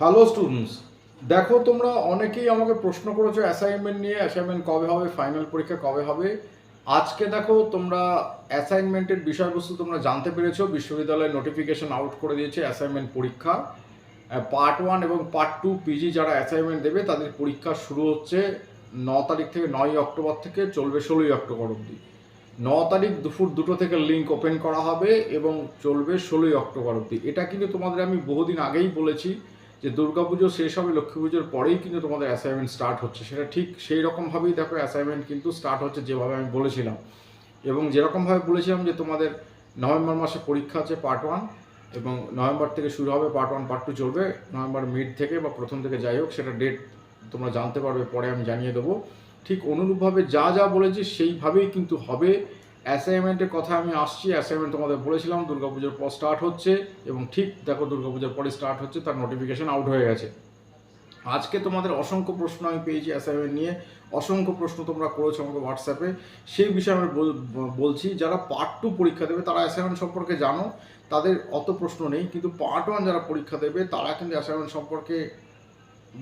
Hello students দেখো, তোমরা অনেকেই আমাকে প্রশ্ন করেছ অ্যাসাইনমেন্ট নিয়ে অ্যাসাইনমেন্ট কবে হবে ফাইনাল পরীক্ষা কবে হবে। আজকে দেখো, তোমরা অ্যাসাইনমেন্টের বিষয়বস্তু তোমরা জানতে পেরেছ। বিশ্ববিদ্যালয় নোটিফিকেশন আউট করে দিয়েছে অ্যাসাইনমেন্ট পরীক্ষা। পার্ট ওয়ান এবং পার্ট টু পিজি যারা অ্যাসাইনমেন্ট দেবে, তাদের পরীক্ষা শুরু হচ্ছে ন তারিখ থেকে নয় অক্টোবর থেকে চলবে ষোলোই অক্টোবর অবধি। ন তারিখ দুপুর দুটো থেকে লিঙ্ক ওপেন করা হবে এবং চলবে ষোলোই অক্টোবর অবধি। এটা কিন্তু তোমাদের আমি বহুদিন আগেই বলেছি। যে দুর্গাপুজো শেষ হবে, লক্ষ্মী পুজোর পরেই কিন্তু তোমাদের অ্যাসাইনমেন্ট স্টার্ট হচ্ছে। সেটা ঠিক সেই রকমভাবেই দেখো অ্যাসাইনমেন্ট কিন্তু স্টার্ট হচ্ছে যেভাবে আমি বলেছিলাম। এবং যেরকমভাবে বলেছিলাম যে তোমাদের নভেম্বর মাসে পরীক্ষা আছে পার্ট ওয়ান এবং নভেম্বর থেকে শুরু হবে পার্ট ওয়ান পার্ট টু চলবে। নভেম্বর মিড থেকে বা প্রথম থেকে যাই হোক, সেটা ডেট তোমরা জানতে পারবে, পরে আমি জানিয়ে দেবো। ঠিক অনুরূপভাবে যা যা বলেছি সেইভাবেই কিন্তু হবে। অ্যাসাইনমেন্টের কথা আমি আসছি অ্যাসাইনমেন্ট তোমাদের বলেছিলাম, দুর্গাপুজোর পর স্টার্ট হচ্ছে এবং ঠিক দেখো দুর্গাপুজোর পরে স্টার্ট হচ্ছে, তার নোটিফিকেশন আউট হয়ে গেছে। আজকে তোমাদের অসংখ্য প্রশ্ন আমি পেয়েছি অ্যাসাইনমেন্ট নিয়ে। অসংখ্য প্রশ্ন তোমরা করেছ আমাকে হোয়াটসঅ্যাপে সেই বিষয়ে আমি বলছি, যারা পার্ট টু পরীক্ষা দেবে, তারা অ্যাসাইনমেন্ট সম্পর্কে জানো। তাদের অত প্রশ্ন নেই, কিন্তু পার্ট ওয়ান যারা পরীক্ষা দেবে, তারা কিন্তু অ্যাসাইনমেন্ট সম্পর্কে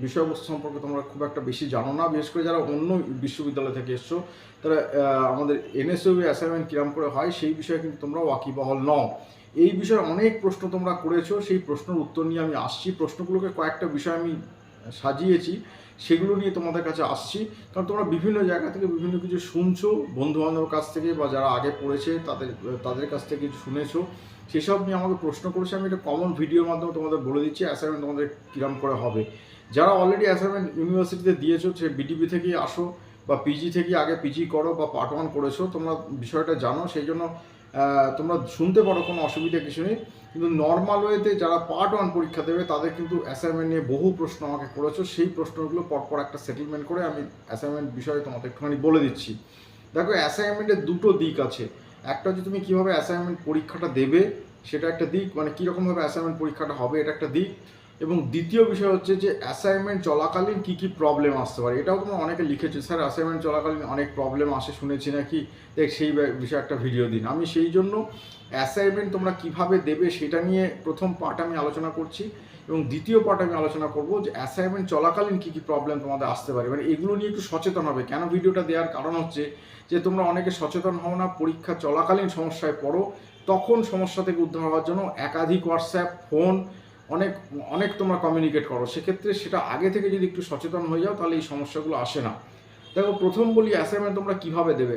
বিষয়বস্তু সম্পর্কে তোমরা খুব একটা বেশি জানো না। বিশেষ করে যারা অন্য বিশ্ববিদ্যালয় থেকে এসছো, তারা আমাদের এনএসইউ অ্যাসাইনমেন্ট কিরম করে হয় সেই বিষয়ে কিন্তু তোমরা ওয়াকিবহল নও। এই বিষয়ে অনেক প্রশ্ন তোমরা করেছ, সেই প্রশ্নের উত্তর নিয়ে আমি আসছি। প্রশ্নগুলোকে কয়েকটা বিষয় আমি সাজিয়েছি, সেগুলো নিয়ে তোমাদের কাছে আসছি। কারণ তোমরা বিভিন্ন জায়গা থেকে বিভিন্ন কিছু শুনছো বন্ধু বান্ধবের কাছ থেকে বা যারা আগে পড়েছে, তাদের তাদের কাছ থেকে কিছু শুনেছো। সেসব নিয়ে আমাকে প্রশ্ন করেছে, আমি একটা কমন ভিডিওর মাধ্যমে তোমাদের বলে দিচ্ছি অ্যাসাইনমেন্ট তোমাদের কিরম করে হবে। যারা অলরেডি অ্যাসাইনমেন্ট ইউনিভার্সিটিতে দিয়েছ, সে বিটিপি থেকেই আসো বা পিজি থেকে আগে পিজি করো বা পার্ট ওয়ান করেছ, তোমরা বিষয়টা জানো, সেই জন্য তোমরা শুনতে পারো, কোনো অসুবিধা কিছু নেই। কিন্তু নর্মাল ওয়েতে যারা পার্ট ওয়ান পরীক্ষা দেবে, তাদের কিন্তু অ্যাসাইনমেন্ট নিয়ে বহু প্রশ্ন আমাকে করেছ। সেই প্রশ্নগুলো পরপর একটা সেটেলমেন্ট করে আমি অ্যাসাইনমেন্ট বিষয়ে তোমাদের একটুখানি বলে দিচ্ছি। দেখো অ্যাসাইনমেন্টের দুটো দিক আছে। একটা হচ্ছে তুমি কীভাবে অ্যাসাইনমেন্ট পরীক্ষাটা দেবে, সেটা একটা দিক। মানে কীরকমভাবে অ্যাসাইনমেন্ট পরীক্ষাটা হবে, এটা একটা দিক। এবং দ্বিতীয় বিষয় হচ্ছে যে অ্যাসাইনমেন্ট চলাকালীন কী কী প্রবলেম আসতে পারে? এটাও তোমরা অনেকে লিখেছো, স্যার অ্যাসাইনমেন্ট চলাকালীন অনেক প্রবলেম আসে, শুনেছি নাকি? দেখ, সেই বিষয়ে একটা ভিডিও দিন। আমি সেই জন্য অ্যাসাইনমেন্ট তোমরা কীভাবে দেবে সেটা নিয়ে প্রথম পার্ট আমি আলোচনা করছি এবং দ্বিতীয় পার্ট আমি আলোচনা করব যে অ্যাসাইনমেন্ট চলাকালীন কী কী প্রবলেম তোমাদের আসতে পারে। মানে এগুলো নিয়ে একটু সচেতন হবে। কেন ভিডিওটা দেওয়ার কারণ হচ্ছে যে তোমরা অনেকে সচেতন হও না, পরীক্ষা চলাকালীন সমস্যায় পড়ো, তখন সমস্যা থেকে উদ্ধার হওয়ার জন্য একাধিক হোয়াটসঅ্যাপ ফোন অনেক অনেক তোমরা কমিউনিকেট করো। সেক্ষেত্রে সেটা আগে থেকে যদি একটু সচেতন হয়ে যাও, তাহলে এই সমস্যাগুলো আসে না। দেখো, প্রথম বলি অ্যাসাইনমেন্ট তোমরা কীভাবে দেবে?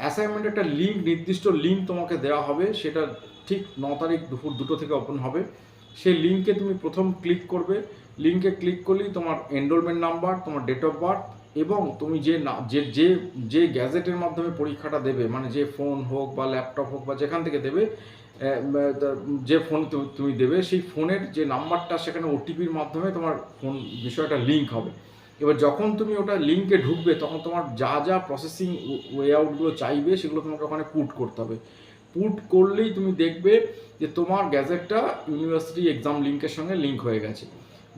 অ্যাসাইনমেন্ট একটা লিঙ্ক নির্দিষ্ট লিঙ্ক তোমাকে দেওয়া হবে। সেটা ঠিক ন তারিখ দুপুর দুটো থেকে ওপেন হবে। সেই লিঙ্কে তুমি প্রথম ক্লিক করবে। লিঙ্কে ক্লিক করলেই তোমার এনরোলমেন্ট নাম্বার তোমার ডেট অফ বার্থ এবং তুমি যে না, যে যে যে গ্যাজেটের মাধ্যমে পরীক্ষাটা দেবে মানে যে ফোন হোক বা ল্যাপটপ হোক বা যেখান থেকে দেবে যে ফোন তুমি- দেবে, সেই ফোনের যে নাম্বারটা, সেখানে ওটিপির মাধ্যমে তোমার ফোন, বিষয়টা লিঙ্ক হবে। এবার যখন তুমি ওটা লিঙ্কে ঢুকবে, তখন তোমার যা যা প্রসেসিং ওয়ে আউটগুলো চাইবে, সেগুলো তোমাকে ওখানে পুট করতে হবে। পুট করলেই তুমি দেখবে যে তোমার গ্যাজেটটা ইউনিভার্সিটি এক্সাম লিঙ্কের সঙ্গে লিঙ্ক হয়ে গেছে।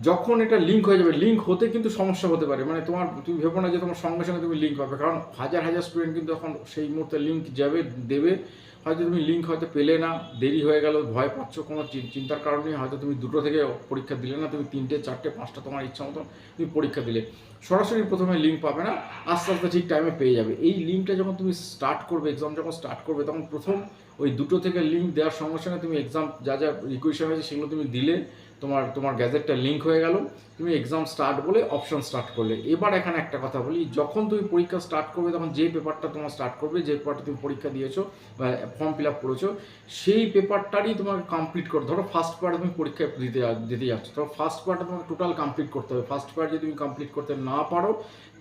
যখন এটা লিঙ্ক হয়ে যাবে লিঙ্ক হতে কিন্তু সমস্যা হতে পারে। মানে তোমার, তুমি ভেবো না যে তোমার সঙ্গে সঙ্গে তুমি লিঙ্ক হবে। কারণ হাজার হাজার স্টুডেন্ট কিন্তু এখন সেই মুহূর্তে লিঙ্ক যাবে, দেবে। হয়তো তুমি লিঙ্ক হয়তো পেলে না, দেরি হয়ে গেল, ভয় পাচ্ছ কোনো চিন্তার কারণে হয়তো তুমি দুটো থেকে পরীক্ষা দিলে না, তুমি তিনটে, চারটে, পাঁচটা তোমার ইচ্ছা মতন তুমি পরীক্ষা দিলে। সরাসরি প্রথমে লিঙ্ক পাবে না, আস্তে আস্তে ঠিক টাইমে পেয়ে যাবে। এই লিঙ্কটা যখন তুমি স্টার্ট করবে এক্সাম যখন স্টার্ট করবে, তখন প্রথম ওই দুটো থেকে লিঙ্ক দেওয়ার সঙ্গে সঙ্গে তুমি এক্সাম যা যা রিকোয়েশন হয়েছে, সেগুলো তুমি দিলে তোমার তোমার গ্যাজেটটা লিঙ্ক হয়ে গেল। তুমি এক্সাম স্টার্ট বলে অপশন স্টার্ট করলে। এবার এখানে একটা কথা বলি, যখন তুমি পরীক্ষা স্টার্ট করবে, তখন যে পেপারটা তোমার স্টার্ট করবে, যে পেপারটা তুমি পরীক্ষা দিয়েছ বা ফর্ম ফিল আপ করেছ, সেই পেপারটারই তোমাকে কমপ্লিট করতে ধরো ফার্স্ট পার্ট তুমি পরীক্ষা দিতে দিতে যাচ্ছ, ধরো ফার্স্ট পার্টটা তোমাকে টোটাল কমপ্লিট করতে হবে। ফার্স্ট পার্ট যদি তুমি কমপ্লিট করতে না পারো,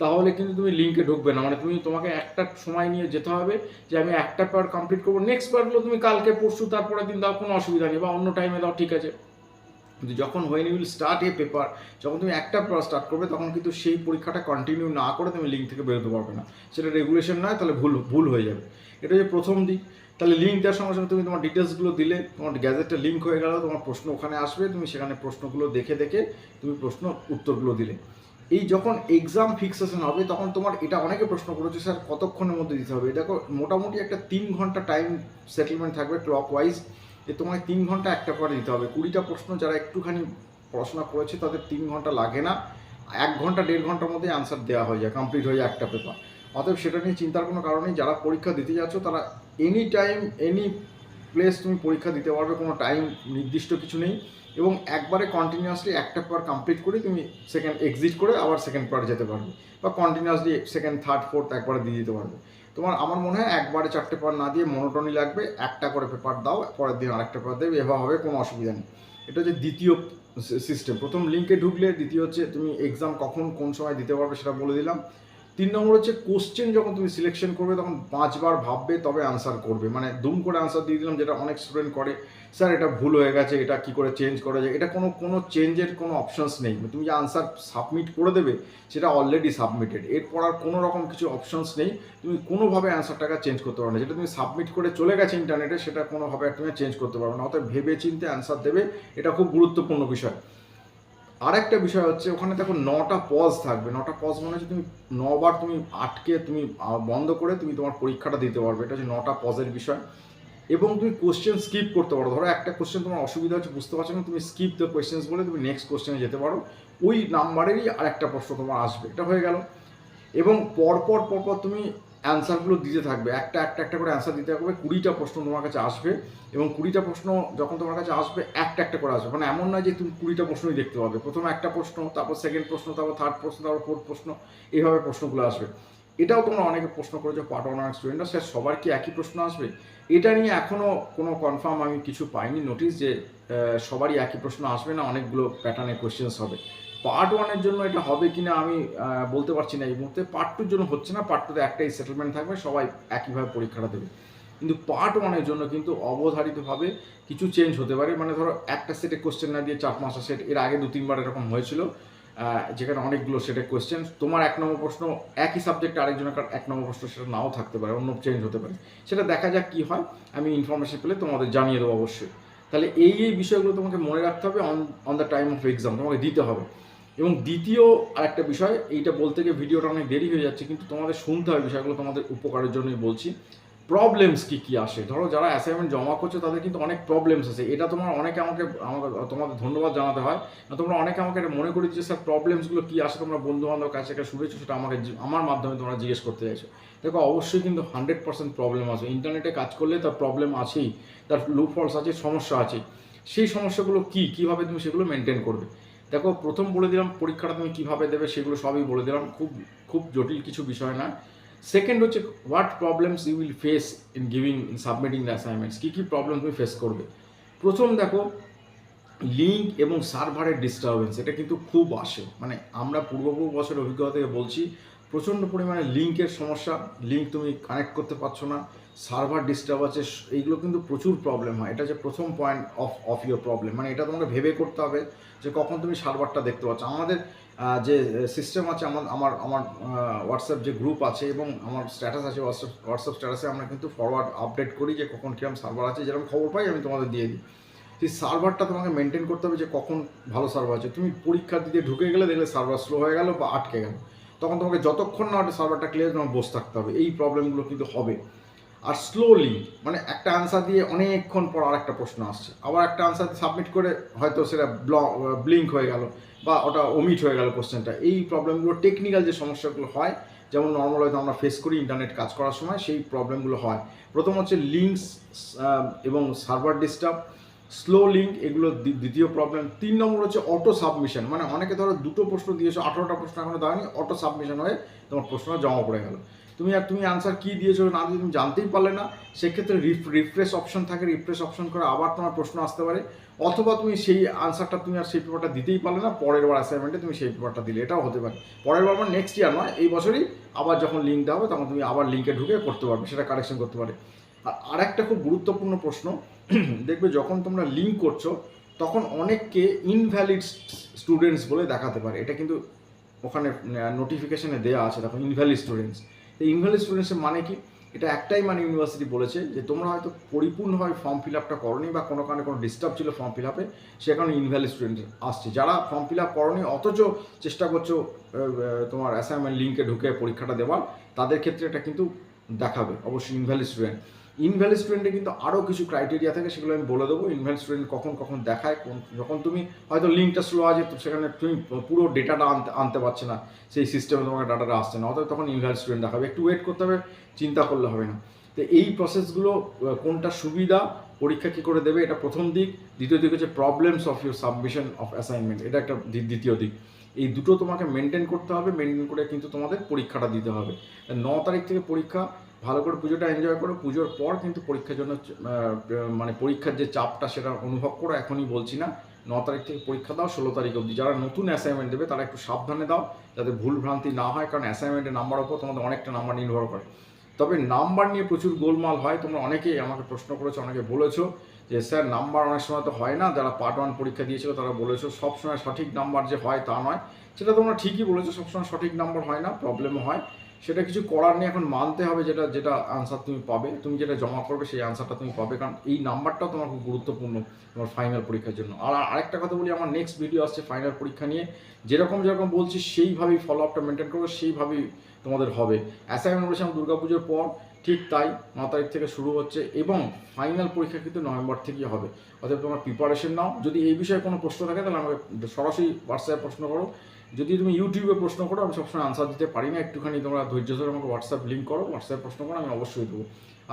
তাহলে কিন্তু তুমি লিঙ্কে ঢুকবে না। মানে তুমি তোমাকে একটা সময় নিয়ে যেতে হবে যে আমি একটা পার্ট কমপ্লিট করব নেক্সট পার্টগুলো তুমি কালকে, পরশু তারপরে দিন দাও, কোনো অসুবিধা নেই বা অন্য টাইমে দাও, ঠিক আছে। কিন্তু যখন when you'll start a paper যখন তুমি একটা পেপার স্টার্ট করবে, তখন কিন্তু সেই পরীক্ষাটা কন্টিনিউ না করে তুমি লিঙ্ক থেকে বেরোতে পারবে না। সেটা রেগুলেশন নয়, তাহলে ভুল ভুল হয়ে যাবে। এটা যে প্রথম দিক। তাহলে লিঙ্ক দেওয়ার সঙ্গে সঙ্গে তুমি তোমার ডিটেলসগুলো দিলে, তোমার গ্যাজেটটা লিঙ্ক হয়ে গেল, তোমার প্রশ্ন ওখানে আসবে, তুমি সেখানে প্রশ্নগুলো দেখে দেখে তুমি প্রশ্ন উত্তরগুলো দিলে। এই যখন এক্সাম ফিক্সেশন হবে, তখন তোমার এটা অনেকে প্রশ্ন করেছে, স্যার, কতক্ষণের মধ্যে দিতে হবে? দেখো, মোটামুটি একটা তিন ঘণ্টা টাইম সেটেলমেন্ট থাকবে ক্লক ওয়াইজ যে তোমায় তিন ঘণ্টা একটা পরে দিতে হবে। কুড়িটা প্রশ্ন যারা একটুখানি পড়াশোনা করেছে, তাদের তিন ঘণ্টা লাগে না। এক ঘণ্টা, দেড় ঘণ্টার মধ্যে অ্যান্সার দেওয়া হয়ে যায় কমপ্লিট হয়ে যায় একটা পেপার অতএব সেটা নিয়ে চিন্তার কোনো কারণ নেই। যারা পরীক্ষা দিতে যাচ্ছ, তারা এনি টাইম এনি প্লেস তুমি পরীক্ষা দিতে পারবে, কোনো টাইম নির্দিষ্ট কিছু নেই। এবং একবারে কন্টিনিউয়াসলি একটা পার কমপ্লিট করে তুমি সেকেন্ড এক্সিট করে আবার সেকেন্ড পার যেতে পারবে বা কন্টিনিউয়াসলি সেকেন্ড থার্ড ফোর্থ একবারে দিয়ে দিতে পারবে। তোমার, আমার মনে হয় একবারে চারটে পার না দিয়ে মনোটনি লাগবে, একটা করে পেপার দাও, পরের দিন আরেকটা পেপার দেবে, এভাবে হবে, কোনো অসুবিধা নেই। এটা হচ্ছে দ্বিতীয় সিস্টেম প্রথম লিঙ্কে ঢুকলে, দ্বিতীয় হচ্ছে তুমি এক্সাম কখন, কোন সময় দিতে পারবে সেটা বলে দিলাম। তিন নম্বর হচ্ছে কোশ্চেন যখন তুমি সিলেকশন করবে, তখন পাঁচবার ভাববে, তবে আনসার করবে। মানে দুম করে আনসার দিয়ে দিলাম, যেটা অনেক স্টুডেন্ট করে, স্যার, এটা ভুল হয়ে গেছে, এটা কি করে চেঞ্জ করা যায়? এটা কোনো কোনো চেঞ্জের কোনো অপশানস নেই। তুমি যে আনসার সাবমিট করে দেবে, সেটা অলরেডি সাবমিটেড এরপর আর কোনো রকম কিছু অপশনস নেই। তুমি কোনোভাবে অ্যান্সারটাকে চেঞ্জ করতে পারবে না। যেটা তুমি সাবমিট করে চলে গেছে ইন্টারনেটে সেটা কোনোভাবে তুমি চেঞ্জ করতে পারবে না। অতএব ভেবে চিন্তে অ্যান্সার দেবে, এটা খুব গুরুত্বপূর্ণ বিষয়। আরেকটা বিষয় হচ্ছে, ওখানে দেখো নটা পজ থাকবে। নটা পজ মানে হচ্ছে তুমি নবার তুমি আটকে তুমি বন্ধ করে তুমি তোমার পরীক্ষাটা দিতে পারবে। এটা হচ্ছে নটা পজের বিষয়। এবং তুমি কোশ্চেন স্কিপ করতে পারো। ধরো একটা কোশ্চেন তোমার অসুবিধা হচ্ছে, বুঝতে পারছ না, তুমি স্কিপ দ্য কোয়েশ্চেন্স বলে তুমি নেক্সট কোশ্চেনে যেতে পারো। ওই নাম্বারেরই আর একটা প্রশ্ন তোমার আসবে। এটা হয়ে গেল। এবং পরপর পরপর তুমি অ্যান্সারগুলো দিতে থাকবে। একটা একটা একটা করে অ্যান্সার দিতে থাকবে। কুড়িটা প্রশ্ন তোমার কাছে আসবে এবং কুড়িটা প্রশ্ন যখন তোমার কাছে আসবে, একটা একটা করে আসবে। মানে এমন নয় যে তুমি কুড়িটা প্রশ্নই দেখতে পাবে। প্রথমে একটা প্রশ্ন, তারপর সেকেন্ড প্রশ্ন, তারপর থার্ড প্রশ্ন, তারপর ফোর্থ প্রশ্ন, এইভাবে প্রশ্নগুলো আসবে। এটাও তোমরা অনেকে প্রশ্ন করেছ পার্ট ওয়ান স্টুডেন্টরা স্যার, সবার কি একই প্রশ্ন আসবে? এটা নিয়ে এখনও কোনো কনফার্ম আমি কিছু পাইনি। নোটিশ যে সবারই একই প্রশ্ন আসবে না, অনেকগুলো প্যাটার্নের কোয়েশ্চেন্স হবে। পার্ট ওয়ানের জন্য এটা হবে কিনা আমি বলতে পারছি না। এই মুহূর্তে পার্ট টুর জন্য হচ্ছে না পার্ট টুতে একটাই সেটেলমেন্ট থাকবে, সবাই একইভাবে পরীক্ষাটা দেবে। কিন্তু পার্ট ওয়ানের জন্য কিন্তু অবধারিতভাবে কিছু চেঞ্জ হতে পারে। মানে ধরো একটা সেটে কোশ্চেন না দিয়ে চার পাঁচটা সেট এর আগে দু তিনবার এরকম হয়েছিল যেখানে অনেকগুলো সেটে কোয়েশ্চেন তোমার এক নম্বর প্রশ্ন, একই সাবজেক্টে আরেকজনের এক নম্বর প্রশ্ন, সেটা নাও থাকতে পারে, অন্য চেঞ্জ হতে পারে। সেটা দেখা যাক কি হয়, আমি ইনফরমেশন পেলে তোমাদের জানিয়ে দেবো অবশ্যই। তাহলে এই এই বিষয়গুলো তোমাকে মনে রাখতে হবে on on the time of exam তোমাকে দিতে হবে। এবং দ্বিতীয় আরেকটা বিষয়, এইটা বলতে গিয়ে ভিডিওটা অনেক দেরি হয়ে যাচ্ছে, কিন্তু তোমাদের শুনতে হবে বিষয়গুলো তোমাদের উপকারের জন্যই বলছি। প্রবলেমস কি কি আসে? ধরো যারা অ্যাসাইনমেন্ট জমা করছ, তাদের কিন্তু অনেক প্রবলেমস আছে। এটা তোমার অনেকে আমাকে আমাকে, তোমাদের ধন্যবাদ জানাতে হয়। তোমরা অনেকে আমাকে এটা মনে করে দিচ্ছ স্যার প্রবলেমসগুলো কী আসে? তোমরা বন্ধু বান্ধব কাছে কাছে শুনেছো সেটা আমাকে আমার মাধ্যমে তোমরা জিজ্ঞেস করতে চাইছো। দেখো, অবশ্যই কিন্তু হান্ড্রেড পার্সেন্ট প্রবলেম আছে। ইন্টারনেটে কাজ করলে তার প্রবলেম আছেই। তার লুপ ফলস আছে, সমস্যা আছে। সেই সমস্যাগুলো কি? কীভাবে তুমি সেগুলো মেনটেন করবে? দেখো, প্রথম বলে দিলাম পরীক্ষাটা তুমি কীভাবে দেবে সেগুলো সবই বলে দিলাম। খুব খুব জটিল কিছু বিষয় না। সেকেন্ড হচ্ছে what problems you will face in giving in submitting the assignments কী কী প্রবলেম তুমি ফেস করবে? প্রথম দেখো লিঙ্ক এবং সার্ভারের ডিস্টারবেন্স এটা কিন্তু খুব আসে। মানে আমরা পূর্বপূর্ব বছরের অভিজ্ঞতা থেকে বলছি প্রচণ্ড পরিমাণে লিঙ্কের সমস্যা, লিঙ্ক তুমি কানেক্ট করতে পারছ না সার্ভার ডিস্টার্ব আছে, এইগুলো কিন্তু প্রচুর প্রবলেম হয়। এটা যে প্রথম point of of your problem মানে এটা তোমাকে ভেবে করতে হবে যে কখন তুমি সার্ভারটা দেখতে পাচ্ছ। আমাদের যে সিস্টেম আছে, আমার আমার আমার হোয়াটসঅ্যাপ যে গ্রুপ আছে এবং আমার স্ট্যাটাস আছে হোয়াটসঅ্যাপ হোয়াটসঅ্যাপ স্ট্যাটাসে আমরা কিন্তু ফরওয়ার্ড আপডেট করি যে কখন কীরকম সার্ভার আছে, যেরকম খবর পাই আমি তোমাদের দিয়ে দিই। সেই সার্ভারটা তোমাকে মেনটেন করতে হবে যে কখন ভালো সার্ভার আছে। তুমি পরীক্ষা দিতে ঢুকে গেলে দেখলে সার্ভার স্লো হয়ে গেল বা আটকে গেল। তখন তোমাকে যতক্ষণ না ওটা সার্ভারটা ক্লিয়ার তোমার বসে থাকতে হবে। এই প্রবলেমগুলো কিন্তু হবে। আর স্লোলি মানে একটা আনসার দিয়ে অনেকক্ষণ পর আরেকটা প্রশ্ন আসছে। আবার একটা আনসার সাবমিট করে হয়তো সেটা ব্ল ব্লিঙ্ক হয়ে গেল বা ওটা ওমিট হয়ে গেল কোশ্চেনটা এই প্রবলেমগুলো টেকনিক্যাল যে সমস্যাগুলো হয়, যেমন নর্মাল হয়তো আমরা ফেস করি ইন্টারনেট কাজ করার সময়, সেই প্রবলেমগুলো হয়। প্রথম হচ্ছে লিঙ্কস এবং সার্ভার ডিস্টার্ব স্লো লিঙ্ক এগুলো দ্বিতীয় প্রবলেম তিন নম্বর হচ্ছে অটো সাবমিশন মানে অনেকে ধরো দুটো প্রশ্ন দিয়েছ, আঠারোটা প্রশ্ন এখনও দেওয়ানি অটো সাবমিশন হয়ে তোমার প্রশ্ন জমা পড়ে গেল। তুমি আর তুমি আনসার কী দিয়েছ না দিয়ে তুমি জানতেই পারলে না। সেক্ষেত্রে রিফ্রেশ অপশন থাকে রিফ্রেশ অপশন করে আবার তোমার প্রশ্ন আসতে পারে। অথবা তুমি সেই আনসারটা তুমি আর সেই পেপারটা দিতেই পারলে না, পরের বার অ্যাসাইনমেন্টে তুমি সেই পেপারটা দিলে। এটাও হতে পারে। পরের বার মানে নেক্সট ইয়ার নয়, এই বছরই আবার যখন লিঙ্ক দেওয়া হবে, তখন তুমি আবার লিঙ্কে ঢুকে করতে পারবে, সেটা কারেকশন করতে পারে আর আরেকটা খুব গুরুত্বপূর্ণ প্রশ্ন দেখবে যখন তোমরা লিঙ্ক করছ, তখন অনেককে ইনভ্যালিড স্টুডেন্টস বলে দেখাতে পারে। এটা কিন্তু ওখানে নোটিফিকেশানে দেওয়া আছে, দেখো ইনভ্যালিড স্টুডেন্টস এই ইনভ্যালিড স্টুডেন্টসের মানে কি? এটা একটাই মানে ইউনিভার্সিটি বলেছে যে, তোমরা হয়তো পরিপূর্ণভাবে ফর্ম ফিল আপটা করনি বা কোনো কারণে কোনো ডিস্টার্ব ছিল ফর্ম ফিল আপে সে কারণে ইনভ্যালিড স্টুডেন্ট আসছে। যারা ফর্ম ফিল আপ করনি, অথচ চেষ্টা করছ তোমার অ্যাসাইনমেন্ট লিঙ্কে ঢুকে পরীক্ষাটা দেওয়ার, তাদের ক্ষেত্রে এটা কিন্তু দেখাবে, অবশ্যই ইনভ্যালিড স্টুডেন্ট ইনভ্যালিড স্টুডেন্টে কিন্তু আরও কিছু ক্রাইটেরিয়া থাকে, সেগুলো আমি বলে দেবো। ইনভ্যালিড স্টুডেন্ট কখন কখন দেখায়, কোন, যখন তুমি হয়তো লিঙ্কটা স্লো আছে, তো সেখানে তুমি পুরো ডেটাটা আনতে আনতে পারছে না, সেই সিস্টেমে তোমাকে ডাটাটা আসছে না। অর্থাৎ তখন ইনভ্যালিড স্টুডেন্ট দেখাবে। একটু ওয়েট করতে হবে, চিন্তা করলে হবে না। তো এই প্রসেসগুলো কোনটা সুবিধা, পরীক্ষা কী করে দেবে, এটা প্রথম দিক। দ্বিতীয় দিক হচ্ছে problems of your submission of assignment এটা একটা দ্বি- দ্বিতীয় দিক। এই দুটো তোমাকে মেনটেন করতে হবে মেনটেন করে কিন্তু তোমাদের পরীক্ষাটা দিতে হবে। ন তারিখ থেকে পরীক্ষা, ভালো করে পুজোটা এনজয় করো, পুজোর পর কিন্তু পরীক্ষার জন্য মানে পরীক্ষার যে চাপটা সেটা অনুভব করো, এখনই বলছি না। ন তারিখ থেকে পরীক্ষা দাও, ষোলো তারিখ অবধি। যারা নতুন অ্যাসাইনমেন্ট দেবে, তারা একটু সাবধানে দাও, যাতে ভুল ভ্রান্তি না হয়, কারণ অ্যাসাইনমেন্টের নাম্বার ওপর তোমাদের অনেকটা নাম্বার নির্ভর করে। তবে নাম্বার নিয়ে প্রচুর গোলমাল হয়, তোমরা অনেকেই আমাকে প্রশ্ন করেছ, অনেকে বলেছ যে, স্যার, নাম্বার অনেক সময় তো হয় না, যারা পার্ট ওয়ান পরীক্ষা দিয়েছিল তারা বলেছ সবসময় সঠিক নাম্বার যে হয় তা নয়। সেটা তোমরা ঠিকই বলেছ সবসময় সঠিক নাম্বার হয় না প্রবলেমও হয়। সেটা কিছু করার নেই, এখন মানতে হবে যেটা যেটা আনসার তুমি পাবে। তুমি যেটা জমা করবে, সেই আনসারটা তুমি পাবে, কারণ এই নাম্বারটাও তোমার খুব গুরুত্বপূর্ণ তোমার ফাইনাল পরীক্ষার জন্য। আর আরেকটা কথা বলি, আমার নেক্সট ভিডিও আসছে ফাইনাল পরীক্ষা নিয়ে। যেরকম যেরকম বলছি, সেইভাবেই ফলো আপটা মেনটেন করবে, সেইভাবেই তোমাদের হবে। অ্যাসাইনমেন্ট বলেছিলাম দুর্গাপুজোর পর ঠিক তাই ন তারিখ থেকে শুরু হচ্ছে এবং ফাইনাল পরীক্ষা কিন্তু নভেম্বর থেকেই হবে। অর্থাৎ তোমার প্রিপারেশন নাও। যদি এই বিষয়ে কোনো প্রশ্ন থাকে, তাহলে আমাকে সরাসরি হোয়াটসঅ্যাপে প্রশ্ন করো। যদি তুমি ইউটিউবে প্রশ্ন করো, আমি সবসময় আনসার দিতে পারি না। একটুখানি তোমরা ধৈর্য ধরে আমাকে হোয়াটসঅ্যাপ লিঙ্ক করো। হোয়াটসঅ্যাপে প্রশ্ন করো, আমি অবশ্যই দেবো।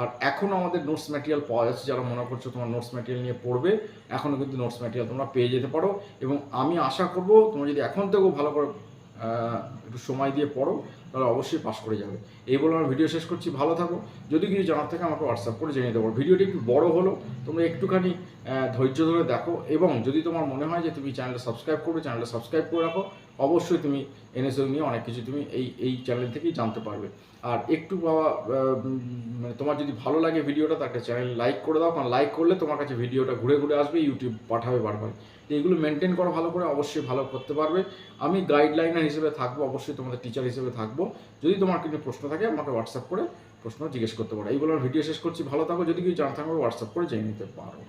আর এখনও আমাদের নোটস ম্যাটেরিয়াল পাওয়া যাচ্ছে। যারা মনে করছ তোমার নোটস ম্যাটেরিয়াল নিয়ে পড়বে এখনও কিন্তু নোটস ম্যাটেরিয়াল তোমরা পেয়ে যেতে পারো। এবং আমি আশা করব, তোমরা যদি এখন থেকেও ভালো করে একটু সময় দিয়ে পড়ো, তাহলে অবশ্যই পাস করে যাবে। এই বলে আমার ভিডিও শেষ করছি, ভালো থাকো। যদি কিছু জানার থাকে আমাকে হোয়াটসঅ্যাপ করে জেনে দেবো। ভিডিওটি একটু বড় হলো, তোমরা একটুখানি ধৈর্য ধরে দেখো এবং যদি তোমার মনে হয় যে তুমি চ্যানেলটা সাবস্ক্রাইব করবে চ্যানেলটা সাবস্ক্রাইব করে রাখো, অবশ্যই তুমি এনএসএল নিয়ে অনেক কিছু তুমি এই এই চ্যানেল থেকেই জানতে পারবে। আর একটু বাবা মানে তোমার যদি ভালো লাগে ভিডিওটা তাকে চ্যানেল লাইক করে দাও। কারণ লাইক করলে তোমার কাছে ভিডিওটা ঘুরে ঘুরে আসবে ইউটিউব পাঠাবে বারবার। তো এইগুলো মেনটেন করা ভালো করে অবশ্যই ভালো করতে পারবে। আমি গাইডলাইনার হিসেবে থাকব, অবশ্যই তোমাদের টিচার হিসেবে থাকব। যদি তোমার কিছু প্রশ্ন থাকে, আমাকে হোয়াটসঅ্যাপ করে প্রশ্ন জিজ্ঞেস করতে পারো। এইগুলো ভিডিও শেষ করছি। ভালো থাকো। যদি কিছু জানা থাকবে হোয়াটসঅ্যাপ করে জেনে নিতে পারো।